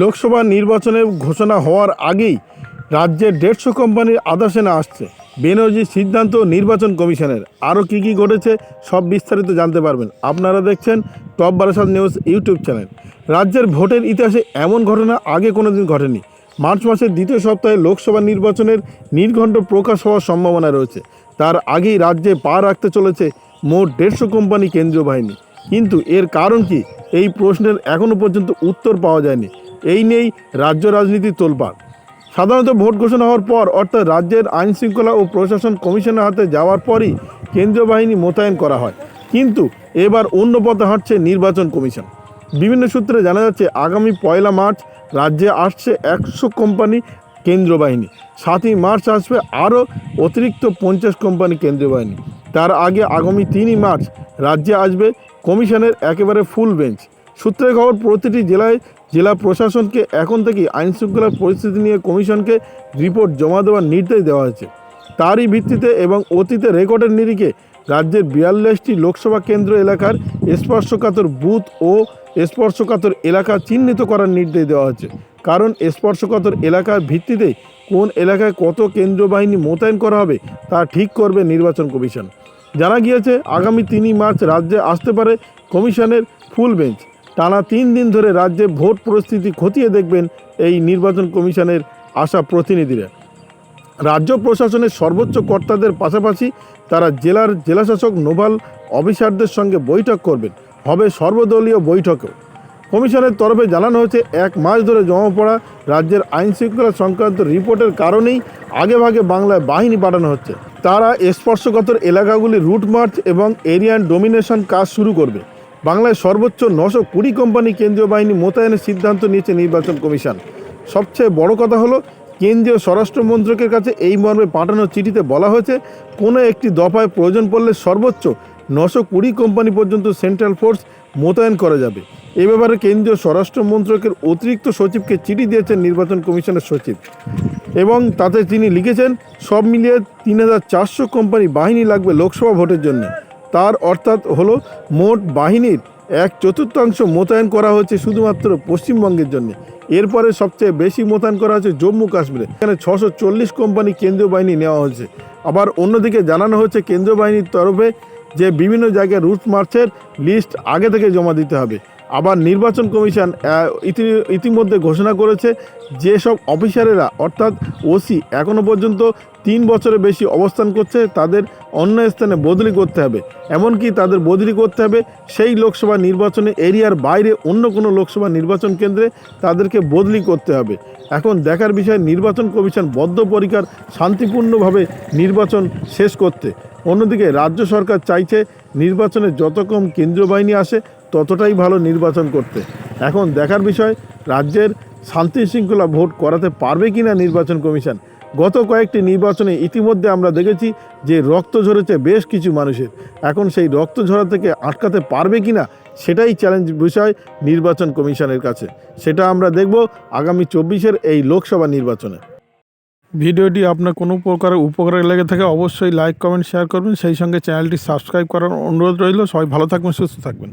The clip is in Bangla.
লোকসভা নির্বাচনের ঘোষণা হওয়ার আগেই রাজ্যের দেড়শো কোম্পানির আদাসেনা আসছে। বেনজির সিদ্ধান্ত নির্বাচন কমিশনের। আরও কী কী ঘটেছে সব বিস্তারিত জানতে পারবেন। আপনারা দেখছেন top Barasat news YouTube channel. রাজ্যের ভোটের ইতিহাসে এমন ঘটনা আগে কোনো দিন ঘটেনি। মার্চ মাসের দ্বিতীয় সপ্তাহে লোকসভা নির্বাচনের নির্ঘণ্ট প্রকাশ হওয়ার সম্ভাবনা রয়েছে। তার আগেই রাজ্যে পা রাখতে চলেছে মোট দেড়শো কোম্পানি কেন্দ্রীয় বাহিনী। কিন্তু এর কারণ কি? এই প্রশ্নের এখনও পর্যন্ত উত্তর পাওয়া যায়নি। এই নেই রাজ্য রাজনীতি তোলপাড়। সাধারণত ভোট ঘোষণা হওয়ার পর, অর্থাৎ রাজ্যের আইন শৃঙ্খলা ও প্রশাসন কমিশনের হাতে যাওয়ার পরই কেন্দ্রীয় বাহিনী মোতায়েন করা হয়। কিন্তু এবার অন্য পথে হাঁটছে নির্বাচন কমিশন। বিভিন্ন সূত্রে জানা যাচ্ছে, আগামী পয়লা মার্চ রাজ্যে আসছে একশো কোম্পানি কেন্দ্রীয় বাহিনী। সাতই মার্চ আসবে আরও অতিরিক্ত পঞ্চাশ কোম্পানি কেন্দ্রীয় বাহিনী। তার আগে আগামী তিনই মার্চ রাজ্যে আসবে কমিশনের একেবারে ফুল বেঞ্চ। সূত্রের খবর প্রতিটি জেলায় জেলা প্রশাসনকে এখন থেকেই আইন শৃঙ্খলার পরিস্থিতি নিয়ে কমিশনকে রিপোর্ট জমা দেওয়ার নির্দেশ দেওয়া হয়েছে। তারই ভিত্তিতে এবং অতীতে রেকর্ডের নিরিখে রাজ্যের বিয়াল্লিশটি লোকসভা কেন্দ্র এলাকার স্পর্শকাতর বুথ ও স্পর্শকাতর এলাকা চিহ্নিত করার নির্দেশ দেওয়া হয়েছে। কারণ স্পর্শকাতর এলাকার ভিত্তিতে কোন এলাকায় কত কেন্দ্রীয় বাহিনী মোতায়েন করা হবে তা ঠিক করবে নির্বাচন কমিশন। জানা গিয়েছে, আগামী তিনই মার্চ রাজ্যে আসতে পারে কমিশনের ফুল বেঞ্চ। টানা তিন দিন ধরে রাজ্যে ভোট পরিস্থিতি খতিয়ে দেখবেন এই নির্বাচন কমিশনের আসা প্রতিনিধিরা। রাজ্য প্রশাসনের সর্বোচ্চ কর্তাদের পাশাপাশি তারা জেলার জেলাশাসক নোভাল অফিসারদের সঙ্গে বৈঠক করবেন। হবে সর্বদলীয় বৈঠকেও। কমিশনের তরফে জানানো হয়েছে, এক মাস ধরে জমা পড়া রাজ্যের আইন শৃঙ্খলা সংক্রান্ত রিপোর্টের কারণেই আগেভাগে বাংলায় বাহিনী পাঠানো হচ্ছে। তারা স্পর্শগতর এলাকাগুলি রুট মার্চ এবং এরিয়ান ডোমিনেশন কাজ শুরু করবে। বাংলায় সর্বোচ্চ নশো কুড়ি কোম্পানি কেন্দ্রীয় বাহিনী মোতায়েনের সিদ্ধান্ত নিয়েছে নির্বাচন কমিশন। সবচেয়ে বড় কথা হলো, কেন্দ্রীয় স্বরাষ্ট্র মন্ত্রকের কাছে এই মর্মে পাঠানো চিঠিতে বলা হয়েছে, কোনো একটি দফায় প্রয়োজন পড়লে সর্বোচ্চ নশো কুড়ি কোম্পানি পর্যন্ত সেন্ট্রাল ফোর্স মোতায়েন করা যাবে। এ ব্যাপারে কেন্দ্রীয় স্বরাষ্ট্র মন্ত্রকের অতিরিক্ত সচিবকে চিঠি দিয়েছেন নির্বাচন কমিশনের সচিব। এবং তাতে তিনি লিখেছেন, সব মিলিয়ে তিন হাজার চারশো কোম্পানি বাহিনী লাগবে লোকসভা ভোটের জন্য। তার অর্থাৎ হলো মোট বাহিনীর এক চতুর্থাংশ মোতায়েন করা হচ্ছে শুধুমাত্র পশ্চিমবঙ্গের জন্য। এরপরে সবচেয়ে বেশি মোতায়েন করা হয়েছে জম্মু কাশ্মীরে। এখানে ছশো চল্লিশ কোম্পানি কেন্দ্রীয় বাহিনী নেওয়া হয়েছে। আবার অন্যদিকে জানানো হচ্ছে কেন্দ্রীয় বাহিনীর তরফে যে বিভিন্ন জায়গায় রুট মার্চের লিস্ট আগে থেকে জমা দিতে হবে। আবার নির্বাচন কমিশন ইতি- ইতিমধ্যে ঘোষণা করেছে যেসব অফিসারেরা, অর্থাৎ ওসি এখনও পর্যন্ত তিন বছরের বেশি অবস্থান করছে, তাদের অন্য স্থানে বদলি করতে হবে। এমনকি তাদের বদলি করতে হবে সেই লোকসভা নির্বাচনে, এরিয়ার বাইরে অন্য কোনো লোকসভা নির্বাচন কেন্দ্রে তাদেরকে বদলি করতে হবে। এখন দেখার বিষয়, নির্বাচন কমিশন বদ্ধপরিকার, শান্তিপূর্ণভাবে নির্বাচন শেষ করতে। অন্যদিকে রাজ্য সরকার চাইছে নির্বাচনে যত কম কেন্দ্রীয় বাহিনী আসে ততটাই ভালো নির্বাচন করতে। এখন দেখার বিষয়, রাজ্যের শান্তি শৃঙ্খলা ভোট করাতে পারবে কি না নির্বাচন কমিশন? গত কয়েকটি নির্বাচনে ইতিমধ্যে আমরা দেখেছি যে রক্ত ঝরেছে বেশ কিছু মানুষের। এখন সেই রক্ত ঝরা থেকে আটকাতে পারবে কিনা সেটাই চ্যালেঞ্জ বিষয় নির্বাচন কমিশনের কাছে। সেটা আমরা দেখব আগামী চব্বিশের এই লোকসভা নির্বাচনে। ভিডিওটি আপনার কোনো প্রকার উপকারে লেগে থাকে অবশ্যই লাইক কমেন্ট শেয়ার করবেন। সেই সঙ্গে চ্যানেলটি সাবস্ক্রাইব করার অনুরোধ রইল। সবাই ভালো থাকবেন, সুস্থ থাকবেন।